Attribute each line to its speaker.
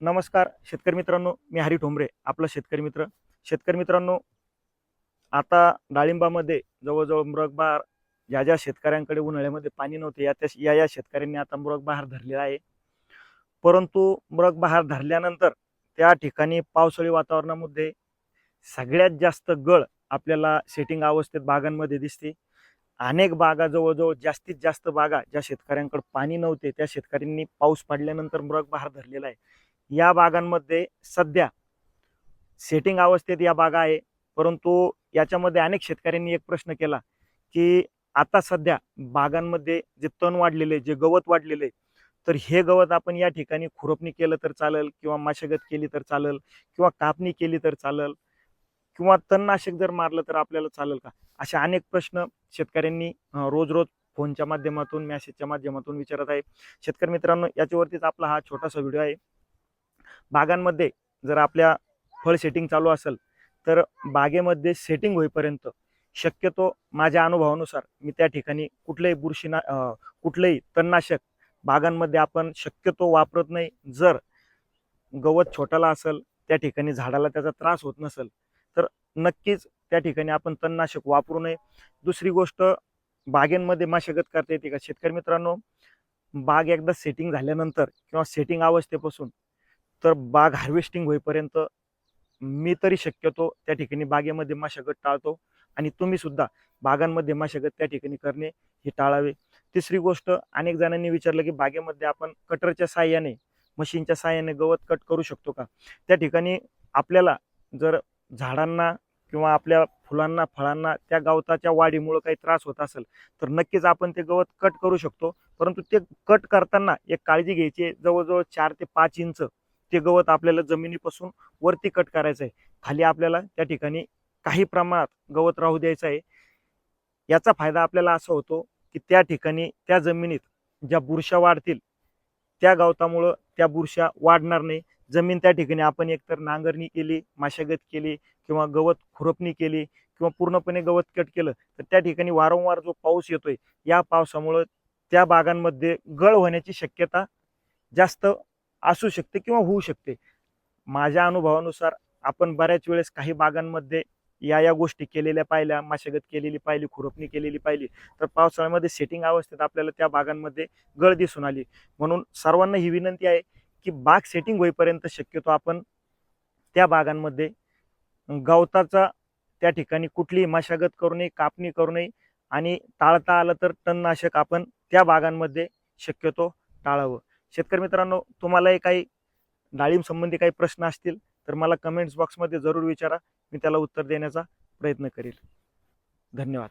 Speaker 1: नमस्कार शेतकरी मित्रांनो मी हरी ठोंबरे आपला शेतकरी मित्र. शेतकरी मित्रांनो आता डाळिंबामध्ये जवळजवळ मृगबहार ज्या ज्या शेतकऱ्यांकडे उन्हाळ्यामध्ये पाणी नव्हते या त्या या या शेतकऱ्यांनी आता मृगबहार धरलेला आहे. परंतु मृगबहार धरल्यानंतर त्या ठिकाणी पावसाळी वातावरणामध्ये सगळ्यात जास्त गळ आपल्याला सेटिंग अवस्थेत बागांमध्ये दिसते. अनेक बागा जवळजवळ जास्तीत जास्त बागा ज्या शेतकऱ्यांकडे पाणी नव्हते त्या शेतकऱ्यांनी पाऊस पडल्यानंतर मृगबहार धरलेला आहे. या बागांमध्ये सध्या सेटिंग अवस्थेत या बागा आहे. परंतु याच्यामध्ये अनेक शेतकऱ्यांनी एक प्रश्न केला की आता सध्या बागांमध्ये जे तण वाढलेले जे गवत वाढलेले तर हे गवत आपण या ठिकाणी खुरपणी केलं तर चालेल किंवा मशागत केली तर चालेल किंवा कापणी केली तर चालेल किंवा तणनाशक जर मारलं तर आपल्याला चालेल का? असे अनेक प्रश्न शेतकऱ्यांनी रोज रोज फोनच्या माध्यमातून मॅसेजच्या माध्यमातून विचारत आहे. शेतकरी मित्रांनो याच्यावरतीच आपला हा छोटासा व्हिडिओ आहे. बागांमध्ये जर आपल्या फळ सेटिंग चालू असेल तर बागेमध्ये सेटिंग होईपर्यंत शक्यतो माझ्या अनुभवानुसार मी त्या ठिकाणी कुठलंही बुरशीना कुठलंही तणनाशक बागांमध्ये आपण शक्यतो वापरत नाही. जर गवत छोटाला असेल त्या ठिकाणी झाडाला त्याचा त्रास होत नसेल तर नक्कीच त्या ठिकाणी आपण तणनाशक वापरू नये. दुसरी गोष्ट बागेंमध्ये मशागत करता येते का? शेतकरी मित्रांनो बाग एकदा सेटिंग झाल्यानंतर किंवा सेटिंग अवस्थेपासून तर बाग हार्वेस्टिंग होईपर्यंत मी तरी शक्यतो त्या ठिकाणी बागेमध्ये मशागत टाळतो आणि तुम्ही सुद्धा बागांमध्ये मशागत त्या ठिकाणी करणे हे टाळावे. तिसरी गोष्ट अनेक जणांनी विचारलं की बागेमध्ये आपण कटरच्या साह्याने मशीनच्या साह्याने गवत कट करू शकतो का? त्या ठिकाणी आपल्याला जर झाडांना किंवा आपल्या फुलांना फळांना त्या गवताच्या वाढीमुळे काही त्रास होत असेल तर नक्कीच आपण ते गवत कट करू शकतो. परंतु ते कट करताना एक काळजी घ्यायची जवळजवळ चार ते पाच इंच ते गवत आपल्याला जमिनीपासून वरती कट करायचं आहे. खाली आपल्याला त्या ठिकाणी काही प्रमाणात गवत राहू द्यायचं आहे. याचा फायदा आपल्याला असा होतो की त्या ठिकाणी त्या जमिनीत ज्या बुरशा वाढतील त्या गवतामुळं त्या बुरशा वाढणार नाही. जमीन त्या ठिकाणी आपण एकतर नांगरणी केली मशागत केली किंवा गवत खुरपणी केली किंवा पूर्णपणे गवत कट केलं तर त्या ठिकाणी वारंवार जो पाऊस येतोय या पावसामुळं त्या बागांमध्ये गळ होण्याची शक्यता जास्त असू शकते किंवा होऊ शकते. माझ्या अनुभवानुसार आपण बऱ्याच वेळेस काही बागांमध्ये या या गोष्टी केलेल्या पाहिल्या मशागत केलेली पाहिली खुरपणी केलेली पाहिली तर पावसाळ्यामध्ये सेटिंग अवस्थेत आपल्याला त्या बागांमध्ये गळ दिसून आली. म्हणून सर्वांना ही विनंती आहे की बाग सेटिंग होईपर्यंत शक्यतो आपण त्या बागांमध्ये गवताचा त्या ठिकाणी कुठलीही मशागत करू नये कापणी करू नये आणि टाळता आलं तर तणनाशक आपण त्या बागांमध्ये शक्यतो टाळावं. शेतकरी मित्रांनो तुम्हालाही काही डाळिंब संबंधी काही प्रश्न असतील तर मला कमेंट्स बॉक्समध्ये जरूर विचारा. मी त्याला उत्तर देण्याचा प्रयत्न करेल. धन्यवाद.